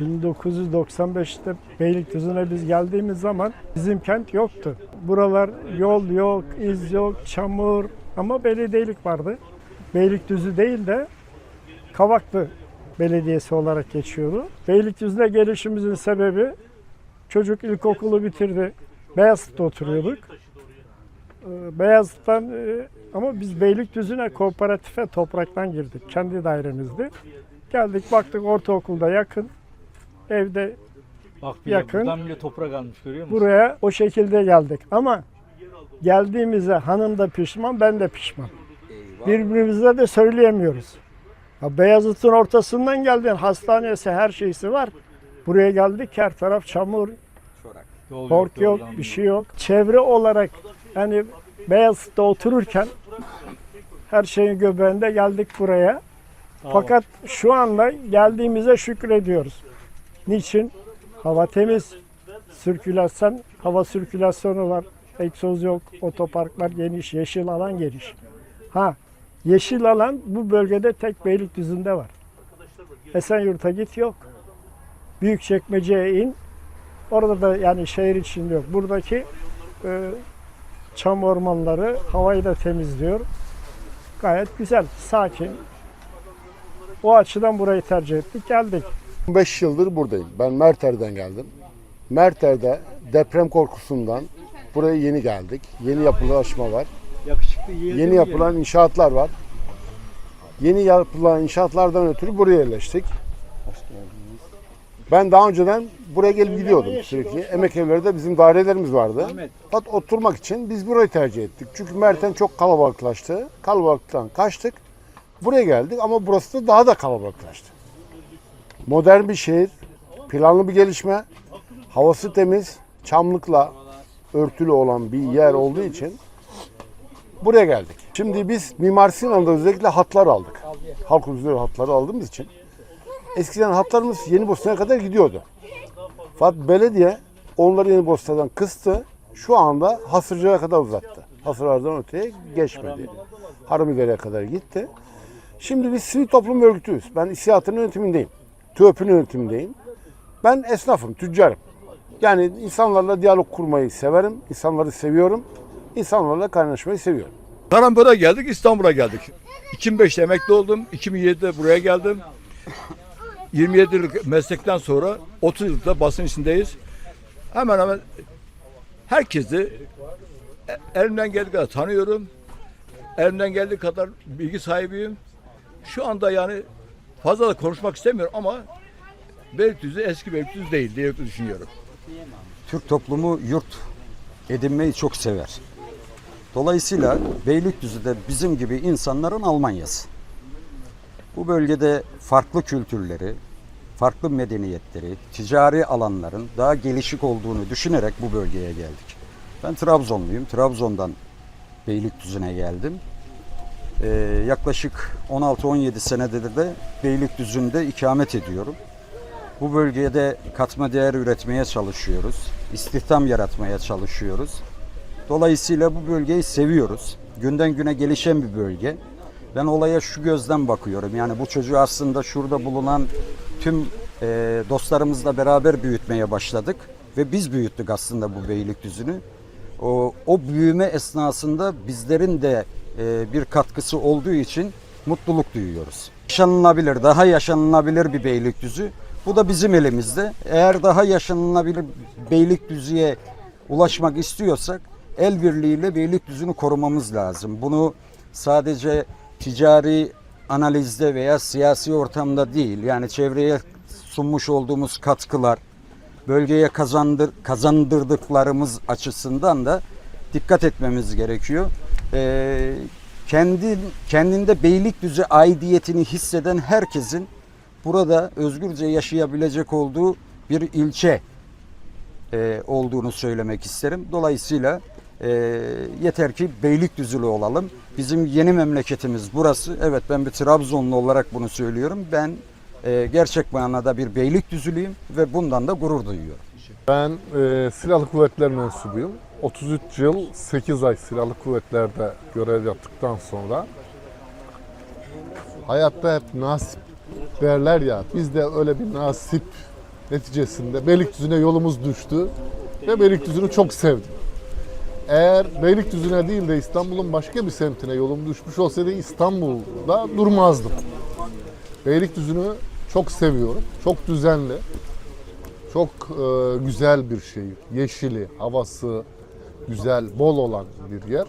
1995'te Beylikdüzü'ne biz geldiğimiz zaman bizim kent yoktu. Buralar yol yok, iz yok, çamur ama belediyelik vardı. Beylikdüzü değil de Kavaklı Belediyesi olarak geçiyordu. Beylikdüzü'ne gelişimizin sebebi çocuk ilkokulu bitirdi. Beyazıt'ta oturuyorduk. Ee, Beyazıt'tan e, ama biz Beylikdüzü'ne kooperatife topraktan girdik. Kendi dairemizdi. Geldik baktık ortaokulda yakın. Evde Bak bile Yakın. buradan bile toprak almış görüyor musun? buraya o şekilde geldik. Ama geldiğimize hanım da pişman, ben de pişman. Birbirimize de söyleyemiyoruz. Ya Beyazıt'ın ortasından geldin, hastanesi, her şeysi var. Buraya geldik, her taraf çamur, Yol kork yok, yoldan bir şey yok. Çevre olarak yani Beyazıt'ta otururken her şeyin göbeğinde geldik buraya. Fakat şu anda geldiğimize şükrediyoruz. Niçin? Hava temiz, sirkülasyon, hava sirkülasyonu var, egzoz yok, otoparklar geniş, yeşil alan geniş. Ha, yeşil alan bu bölgede tek Beylikdüzü'nde var. Esenyurt'a git yok. Büyükçekmece'ye in, orada da yani şehir içinde yok. Buradaki e, çam ormanları havayı da temizliyor. Gayet güzel, sakin. O açıdan burayı tercih ettik, geldik. 15 yıldır buradayım. Ben Merter'den geldim. Merter'de deprem korkusundan buraya yeni geldik. Yeni yapılaşma var. Yakışıklı Yeni yapılan inşaatlar var. Yeni yapılan inşaatlardan ötürü buraya yerleştik. Ben daha önceden buraya gelip gidiyordum sürekli. Emek evlerde bizim dairelerimiz vardı. Fakat oturmak için biz burayı tercih ettik. Çünkü Merten çok kalabalıklaştı. Kalabalıktan kaçtık. Buraya geldik ama burası da daha da kalabalıklaştı. Modern bir şehir, planlı bir gelişme, havası temiz, çamlıkla örtülü olan bir yer olduğu için buraya geldik. Şimdi biz Mimar Sinan'da özellikle hatlar aldık. Halk huzuru hatları aldığımız için. Eskiden hatlarımız Yeni Bosna'ya kadar gidiyordu. Fakat belediye onları Yeni Bosna'dan kıstı. Şu anda Hasırcı'ya kadar uzattı. Hasırlardan öteye geçmedi. Haramidere'ye kadar gitti. Şimdi biz sivil toplum örgütüyüz. Ben İSİAD'ın yönetimindeyim. TÜÖP'ün yönetimindeyim. Ben esnafım, tüccarım. Yani insanlarla diyalog kurmayı severim. insanları seviyorum. İnsanlarla kaynaşmayı seviyorum. Karampo'da geldik, İstanbul'a geldik. 2005'te emekli oldum, 2007'de buraya geldim. 27 yıllık meslekten sonra 30 yıllık basın içindeyiz. Hemen hemen herkesi e- elimden geldiği kadar tanıyorum. Elimden geldiği kadar bilgi sahibiyim. Şu anda yani fazla da konuşmak istemiyorum ama Beylikdüzü eski Beylikdüzü değil diye düşünüyorum. Türk toplumu yurt edinmeyi çok sever. Dolayısıyla Beylikdüzü de bizim gibi insanların Almanyası. Bu bölgede farklı kültürleri, farklı medeniyetleri, ticari alanların daha gelişik olduğunu düşünerek bu bölgeye geldik. Ben Trabzonluyum. Trabzon'dan Beylikdüzü'ne geldim. Ee, yaklaşık 16-17 senedir de Beylikdüzü'nde ikamet ediyorum. Bu bölgede katma değer üretmeye çalışıyoruz. İstihdam yaratmaya çalışıyoruz. Dolayısıyla bu bölgeyi seviyoruz. Günden güne gelişen bir bölge. Ben olaya şu gözden bakıyorum. Yani bu çocuğu aslında şurada bulunan tüm e, dostlarımızla beraber büyütmeye başladık. Ve biz büyüttük aslında bu Beylikdüzü'nü. O, o büyüme esnasında bizlerin de e, bir katkısı olduğu için mutluluk duyuyoruz. Yaşanılabilir, daha yaşanılabilir bir Beylikdüzü. Bu da bizim elimizde. Eğer daha yaşanılabilir Beylikdüzü'ye ulaşmak istiyorsak el birliğiyle Beylikdüzü'nü korumamız lazım. Bunu sadece ticari analizde veya siyasi ortamda değil yani çevreye sunmuş olduğumuz katkılar, bölgeye kazandır, kazandırdıklarımız açısından da dikkat etmemiz gerekiyor. Ee, kendi kendinde Beylikdüzü aidiyetini hisseden herkesin burada özgürce yaşayabilecek olduğu bir ilçe e, olduğunu söylemek isterim. Dolayısıyla e, yeter ki Beylikdüzülü olalım. Bizim yeni memleketimiz burası. Evet ben bir Trabzonlu olarak bunu söylüyorum. Ben e, gerçek manada bir Beylikdüzülüyüm ve bundan da gurur duyuyorum. Ben e, silahlı kuvvetler mensubuyum. 33 yıl 8 ay silahlı kuvvetlerde görev yaptıktan sonra hayatta hep nasip derler ya biz de öyle bir nasip Neticesinde Beylikdüzü'ne yolumuz düştü ve Beylikdüzü'nü çok sevdim. Eğer Beylikdüzü'ne değil de İstanbul'un başka bir semtine yolum düşmüş olsaydı İstanbul'da durmazdım. Beylikdüzü'nü çok seviyorum. Çok düzenli. Çok e, güzel bir şehir. Yeşili, havası güzel, bol olan bir yer.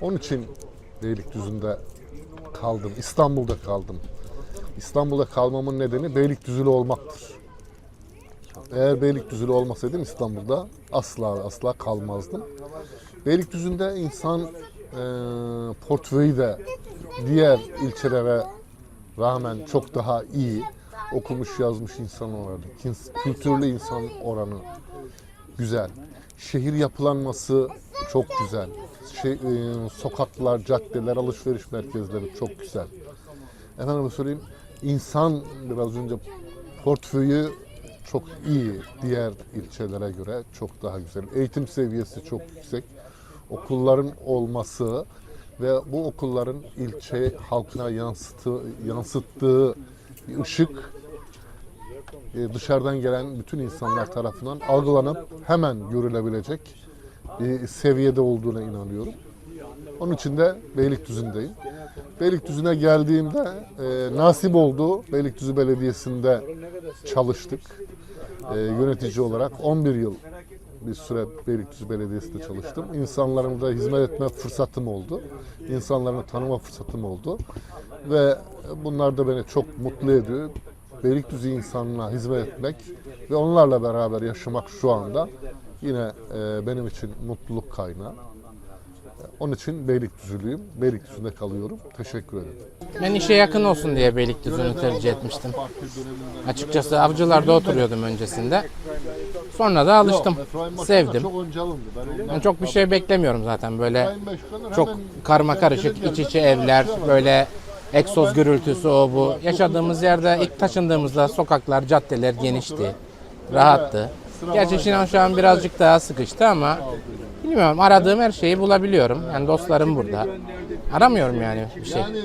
Onun için Beylikdüzü'nde kaldım. İstanbul'da kaldım. İstanbul'da kalmamın nedeni Beylikdüzülü olmaktır. Eğer Beylikdüzülü olmasaydım İstanbul'da asla asla kalmazdım. Beylikdüzü'nde insan e, portföyü de diğer ilçelere rağmen çok daha iyi okumuş yazmış insan oranı, kültürlü insan oranı güzel. Şehir yapılanması çok güzel. Şey, e, sokaklar, caddeler, alışveriş merkezleri çok güzel. Efendim söyleyeyim, insan biraz önce portföyü çok iyi diğer ilçelere göre çok daha güzel. Eğitim seviyesi çok yüksek. Okulların olması ve bu okulların ilçe halkına yansıtı, yansıttığı bir ışık e, dışarıdan gelen bütün insanlar tarafından algılanıp hemen görülebilecek bir seviyede olduğuna inanıyorum. Onun için de Beylikdüzü'ndeyim. Beylikdüzü'ne geldiğimde e, nasip oldu. Beylikdüzü Belediyesi'nde çalıştık. E, yönetici olarak 11 yıl bir süre Beylikdüzü Belediyesi'nde çalıştım. İnsanlarımıza hizmet etme fırsatım oldu. İnsanlarını tanıma fırsatım oldu. Ve bunlar da beni çok mutlu ediyor. Beylikdüzü insanına hizmet etmek ve onlarla beraber yaşamak şu anda yine e, benim için mutluluk kaynağı. Onun için Beylikdüzülüyüm. Beylikdüzü'nde kalıyorum. Teşekkür ederim. Ben işe yakın olsun diye Beylikdüzü'nü tercih etmiştim. Açıkçası avcılarda oturuyordum öncesinde. Sonra da alıştım. Sevdim. Ben çok bir şey beklemiyorum zaten böyle çok karma karışık iç içe evler böyle egzoz gürültüsü o bu. Yaşadığımız yerde ilk taşındığımızda sokaklar, caddeler genişti, rahattı. Gerçi Şinan şu an birazcık daha sıkıştı ama bilmiyorum aradığım her şeyi bulabiliyorum. Yani dostlarım burada. Aramıyorum yani bir şey. Yani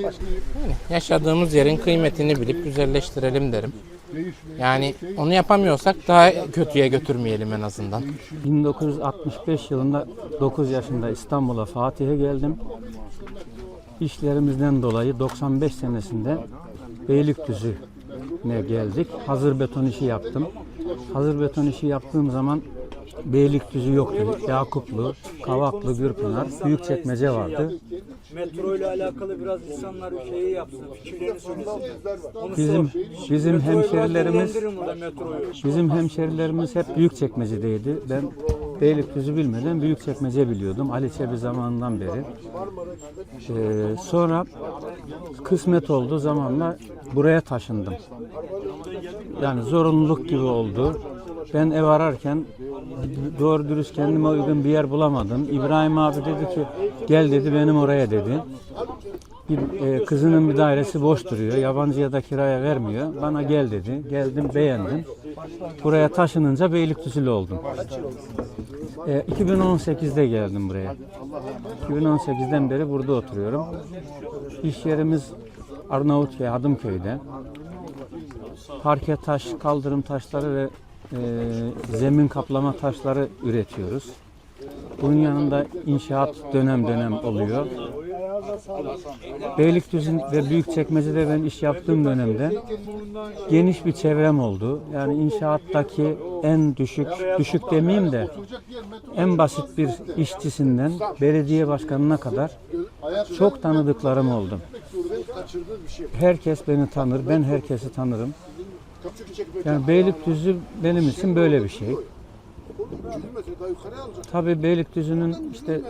yaşadığımız yerin kıymetini bilip güzelleştirelim derim. Yani onu yapamıyorsak daha kötüye götürmeyelim en azından. 1965 yılında 9 yaşında İstanbul'a Fatih'e geldim. İşlerimizden dolayı 95 senesinde Beylikdüzü'ne geldik. Hazır beton işi yaptım. Hazır beton işi yaptığım zaman Beylikdüzü yoktu. Yakuplu, Kavaklı, Gürpınar, Büyükçekmece vardı. Metro ile alakalı biraz insanlar şeyi yapsın, fikirlerini söylesin. Onu Bizim bizim hemşerilerimiz. Bizim hemşerilerimiz hep Büyükçekmece'deydi. Ben Beylikdüzü bilmeden Büyükçekmece biliyordum. Ali Çebi zamanından beri. Ee, sonra kısmet oldu zamanla buraya taşındım. Yani zorunluluk gibi oldu. Ben ev ararken doğru dürüst kendime uygun bir yer bulamadım. İbrahim abi dedi ki gel dedi benim oraya dedi. Bir, e, kızının bir dairesi boş duruyor. Yabancıya da kiraya vermiyor. Bana gel dedi. Geldim beğendim. Buraya taşınınca Beylikdüzülü oldum. E, 2018'de geldim buraya. 2018'den beri burada oturuyorum. İş yerimiz Arnavutköy, Hadımköy'de. Parke taş, kaldırım taşları ve e, zemin kaplama taşları üretiyoruz. Bunun yanında inşaat dönem dönem oluyor. Beylikdüzü ve Büyükçekmece'de ben iş yaptığım dönemde geniş bir çevrem oldu. Yani inşaattaki en düşük, düşük demeyeyim de en basit bir işçisinden belediye başkanına kadar çok tanıdıklarım oldu. Herkes beni tanır, ben herkesi tanırım. Yani Beylikdüzü benim için böyle bir şey. Tabii Beylikdüzü'nün işte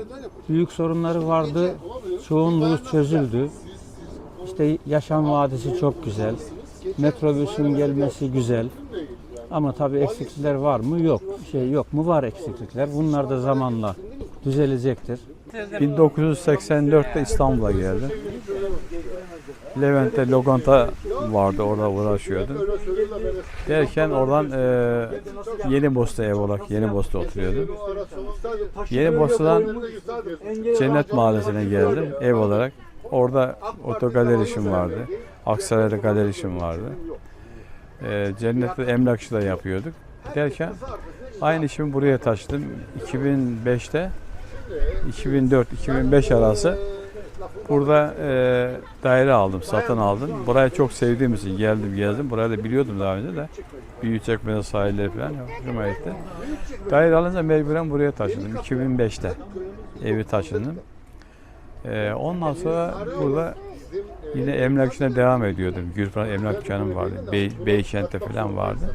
büyük sorunları vardı. Çoğunluğu çözüldü. İşte yaşam vadisi çok güzel. Metrobüsün gelmesi güzel. Ama tabii eksiklikler var mı? Yok. Şey yok mu? Var eksiklikler. Bunlar da zamanla düzelecektir. 1984'te İstanbul'a geldim. Levent'te lokanta vardı orada uğraşıyordum. Derken oradan e, Yeni Bosta ev olarak Yeni Bosta oturuyordum. Yeni Bosta'dan Cennet Mahallesi'ne geldim ev olarak. Orada otogaleri işim vardı. Aksaray'da galeri işim vardı. E, cennette emlakçı da yapıyorduk. Derken aynı işimi buraya taşıdım. 2005'te 2004-2005 arası burada e, daire aldım, satın aldım. Burayı çok sevdiğim için geldim, gezdim. Burayı da biliyordum daha önce de. Büyükçekmece sahilleri falan hoşuma gitti. Daire alınca mecburen buraya taşındım. 2005'te evi taşındım. E, ondan sonra burada yine emlakçına devam ediyordum. Gülfran emlak dükkanım vardı. Bey, Beykent'te falan vardı.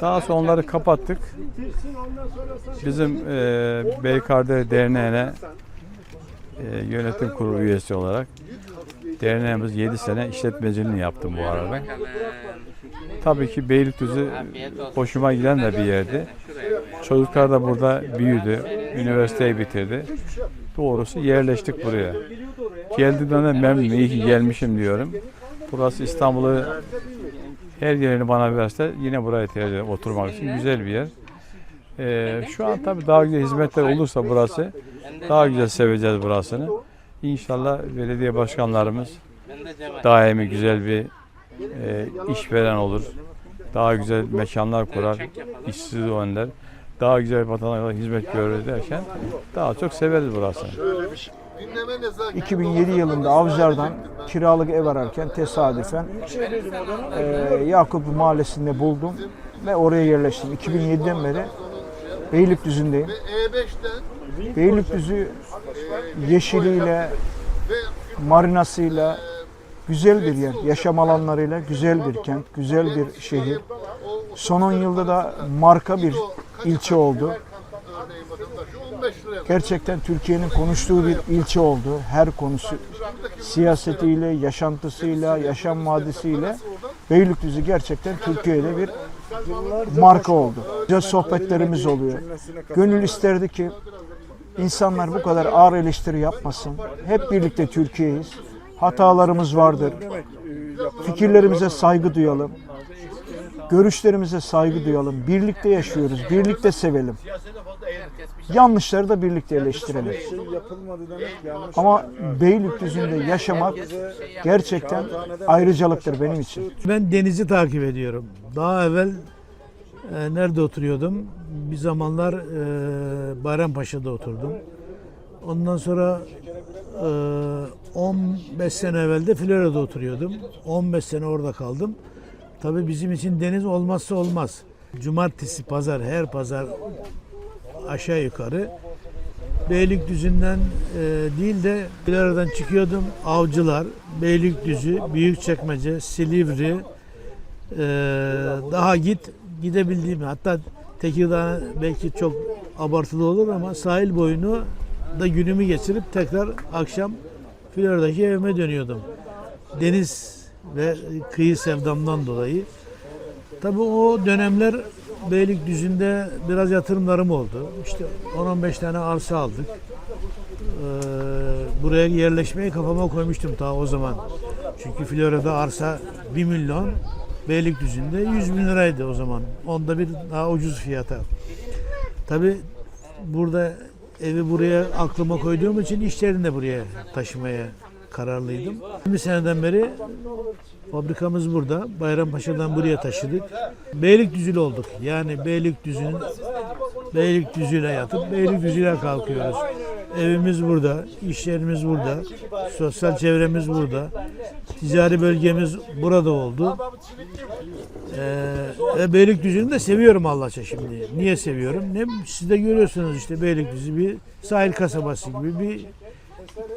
Daha sonra onları kapattık. Bizim e, Beykardeş Derneği'ne e, yönetim kurulu üyesi olarak derneğimiz 7 sene işletmeciliğini yaptım bu arada. Tabii ki Beylikdüzü hoşuma giden de bir yerdi. Çocuklar da burada büyüdü, üniversiteyi bitirdi. Doğrusu yerleştik buraya. Geldiğimden de memnunum, iyi ki gelmişim diyorum. Burası İstanbul'u her yerini bana verse yine buraya tercih oturmak için. Güzel bir yer. Ee, şu an tabii daha güzel hizmetler olursa burası daha güzel seveceğiz burasını. İnşallah belediye başkanlarımız daimi güzel bir e, işveren olur. Daha güzel mekanlar kurar, işsiz önler. Daha güzel vatandaşlara hizmet görür derken daha çok severiz burasını. 2007 yılında Avcılar'dan kiralık ev ararken tesadüfen e, Yakup Mahallesi'nde buldum ve oraya yerleştim. 2007'den beri Beylikdüzü'ndeyim. Beylikdüzü yeşiliyle, marinasıyla güzel bir yer. Yaşam alanlarıyla güzel bir kent, güzel bir şehir. Son 10 yılda da marka bir ilçe oldu. Gerçekten Türkiye'nin konuştuğu bir ilçe oldu. Her konusu siyasetiyle, yaşantısıyla, yaşam vadisiyle Beylikdüzü gerçekten Türkiye'de bir marka oldu. Güzel sohbetlerimiz oluyor. Gönül isterdi ki insanlar bu kadar ağır eleştiri yapmasın. Hep birlikte Türkiye'yiz. Hatalarımız vardır. Fikirlerimize saygı duyalım. Görüşlerimize saygı duyalım. Birlikte yaşıyoruz. Birlikte sevelim. Yanlışları da birlikte eleştirelim. Ama Beylikdüzü'nde yaşamak gerçekten ayrıcalıktır benim için. Ben denizi takip ediyorum. Daha evvel e, nerede oturuyordum? Bir zamanlar e, Bayrampaşa'da oturdum. Ondan sonra e, 15 sene evvel de Florya'da oturuyordum. 15 sene orada kaldım. Tabii bizim için deniz olmazsa olmaz. Cumartesi, pazar, her pazar aşağı yukarı Beylikdüzü'nden e, değil de Florya'dan çıkıyordum. Avcılar, Beylikdüzü, Büyükçekmece, Silivri, e, daha git gidebildiğim hatta Tekirdağ belki çok abartılı olur ama sahil boyunu da günümü geçirip tekrar akşam Florya'daki evime dönüyordum. Deniz ve kıyı sevdamdan dolayı. Tabii o dönemler Beylikdüzü'nde biraz yatırımlarım oldu. İşte 10-15 tane arsa aldık. Ee, buraya yerleşmeyi kafama koymuştum ta o zaman. Çünkü Florya'da arsa 1 milyon, Beylikdüzü'nde 100 bin liraydı o zaman. Onda bir daha ucuz fiyata. Tabi burada evi buraya aklıma koyduğum için işlerini de buraya taşımaya kararlıydım. 20 seneden beri fabrikamız burada. Bayrampaşa'dan buraya taşıdık. Beylikdüzülü olduk. Yani Beylikdüzü'nün Beylikdüzü'yle yatıp Beylikdüzü'yle kalkıyoruz. Evimiz burada, iş yerimiz burada, sosyal çevremiz burada, ticari bölgemiz burada oldu. Ee, Beylikdüzü'nü de seviyorum Allahça şimdi. Niye seviyorum? Ne siz de görüyorsunuz işte Beylikdüzü bir sahil kasabası gibi bir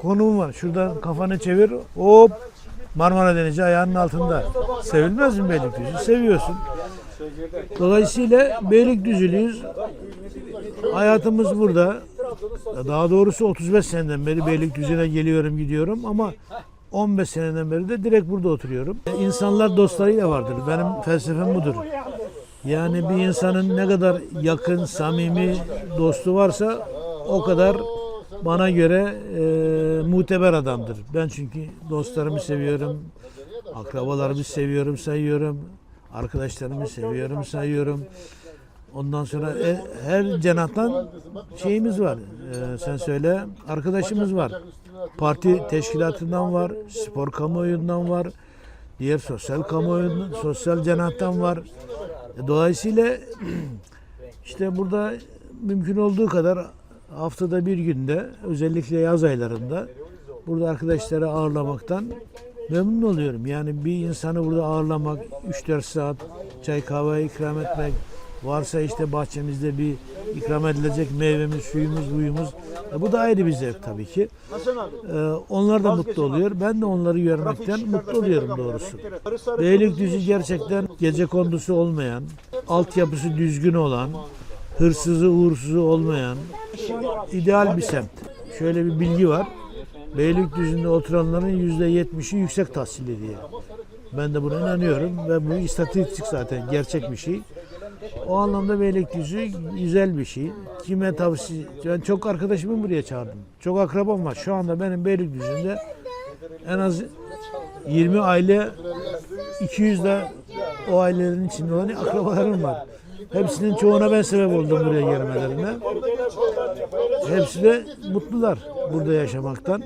konum var. Şuradan kafanı çevir, hop Marmara Denizi ayağının altında. Sevilmez mi Beylikdüzü? Seviyorsun. Dolayısıyla Beylikdüzülüyüz. Hayatımız burada. Daha doğrusu 35 seneden beri Beylikdüzü'ne geliyorum gidiyorum ama 15 seneden beri de direkt burada oturuyorum. İnsanlar dostlarıyla vardır. Benim felsefem budur. Yani bir insanın ne kadar yakın, samimi dostu varsa o kadar bana göre e, muteber adamdır. Ben çünkü dostlarımı seviyorum, akrabalarımı seviyorum, sayıyorum, arkadaşlarımı seviyorum, sayıyorum. Ondan sonra e, her cenahtan şeyimiz var. E, sen söyle, arkadaşımız var. Parti teşkilatından var, spor kamuoyundan var. Diğer sosyal kamuoyundan, sosyal cenahtan var. E, Dolayısıyla işte burada mümkün olduğu kadar haftada bir günde özellikle yaz aylarında burada arkadaşları ağırlamaktan memnun oluyorum. Yani bir insanı burada ağırlamak, 3-4 saat çay kahve ikram etmek, varsa işte bahçemizde bir ikram edilecek meyvemiz, suyumuz, buyumuz. E bu da ayrı bir zevk tabii ki. E, onlar da mutlu oluyor. Ben de onları görmekten mutlu oluyorum doğrusu. Beylikdüzü gerçekten gece kondusu olmayan, altyapısı düzgün olan, hırsızı uğursuzu olmayan ideal bir semt. Şöyle bir bilgi var. Beylikdüzü'nde oturanların yüzde yetmişi yüksek tahsilli diye. Ben de buna inanıyorum ve bu istatistik zaten gerçek bir şey. O anlamda Beylikdüzü güzel bir şey. Kime tavsiye... Ben çok arkadaşımı buraya çağırdım. Çok akrabam var. Şu anda benim Beylikdüzü'nde en az 20 aile 200 de o ailelerin içinde olan akrabalarım var. Hepsinin çoğuna ben sebep oldum buraya gelmelerine. Hepsi de mutlular burada yaşamaktan.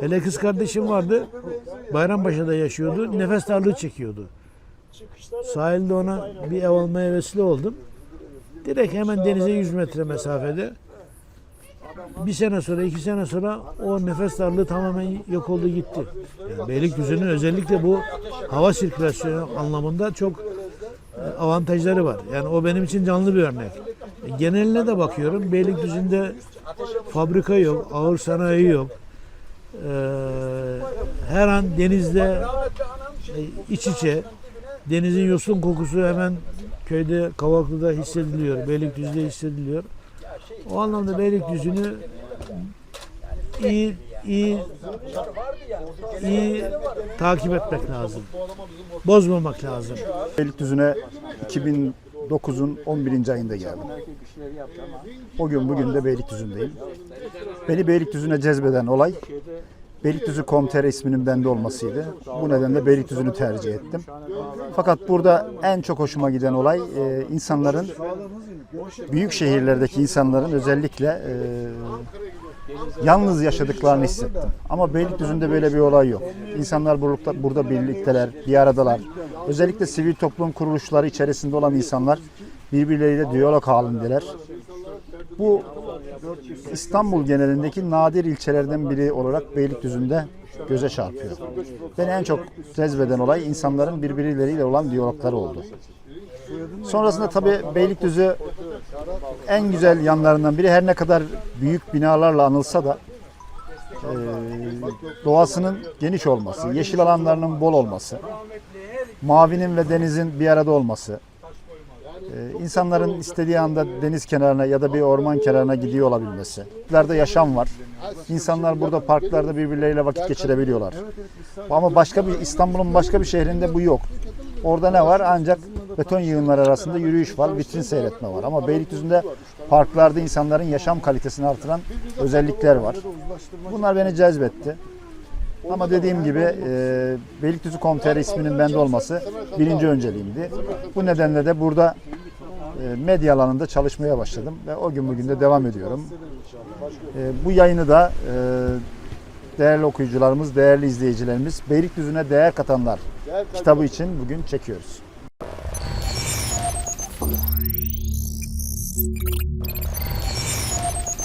Hele kız kardeşim vardı. Bayrampaşa'da yaşıyordu. Nefes darlığı çekiyordu. Sahilde ona bir ev almaya vesile oldum. Direkt hemen denize 100 metre mesafede. Bir sene sonra, iki sene sonra o nefes darlığı tamamen yok oldu gitti. Yani Beylikdüzü'nün özellikle bu hava sirkülasyonu anlamında çok e, avantajları var. Yani o benim için canlı bir örnek. E, Geneline de bakıyorum. Beylikdüzü'nde fabrika yok, ağır sanayi yok. Ee, her an denizde e, iç içe. Denizin yosun kokusu hemen köyde Kavaklı'da hissediliyor. Beylikdüzü'de hissediliyor. O anlamda Beylikdüzü'nü iyi iyi iyi takip etmek lazım. Bozmamak lazım. Beylikdüzü'ne 2009'un 11. ayında geldim. O gün bugün de Beylikdüzü'ndeyim. Beni Beylikdüzü'ne cezbeden olay Beylikdüzü Komtere isminin bende olmasıydı. Bu nedenle Beylikdüzü'nü tercih ettim. Fakat burada en çok hoşuma giden olay e, insanların büyük şehirlerdeki insanların özellikle e, yalnız yaşadıklarını hissettim. Ama Beylikdüzü'nde böyle bir olay yok. İnsanlar burada, burada birlikteler, bir aradalar. Özellikle sivil toplum kuruluşları içerisinde olan insanlar birbirleriyle diyalog halindeler. Bu İstanbul genelindeki nadir ilçelerden biri olarak Beylikdüzü'nde göze çarpıyor. Beni en çok cezbeden olay insanların birbirleriyle olan diyalogları oldu. Sonrasında tabii Beylikdüzü en güzel yanlarından biri her ne kadar büyük binalarla anılsa da doğasının geniş olması, yeşil alanlarının bol olması, mavinin ve denizin bir arada olması, insanların istediği anda deniz kenarına ya da bir orman kenarına gidiyor olabilmesi. Parklarda yaşam var. İnsanlar burada parklarda birbirleriyle vakit geçirebiliyorlar. Ama başka bir İstanbul'un başka bir şehrinde bu yok. Orada ne var? Ancak beton yığınları arasında yürüyüş var, vitrin seyretme var. Ama Beylikdüzü'nde parklarda insanların yaşam kalitesini artıran özellikler var. Bunlar beni cezbetti. Ama dediğim gibi e, Beylikdüzü Komter isminin bende olması birinci önceliğimdi. Bu nedenle de burada medya alanında çalışmaya başladım ve o gün bugün de devam ediyorum. E, bu yayını da e, değerli okuyucularımız, değerli izleyicilerimiz Beylikdüzü'ne değer katanlar kitabı için bugün çekiyoruz.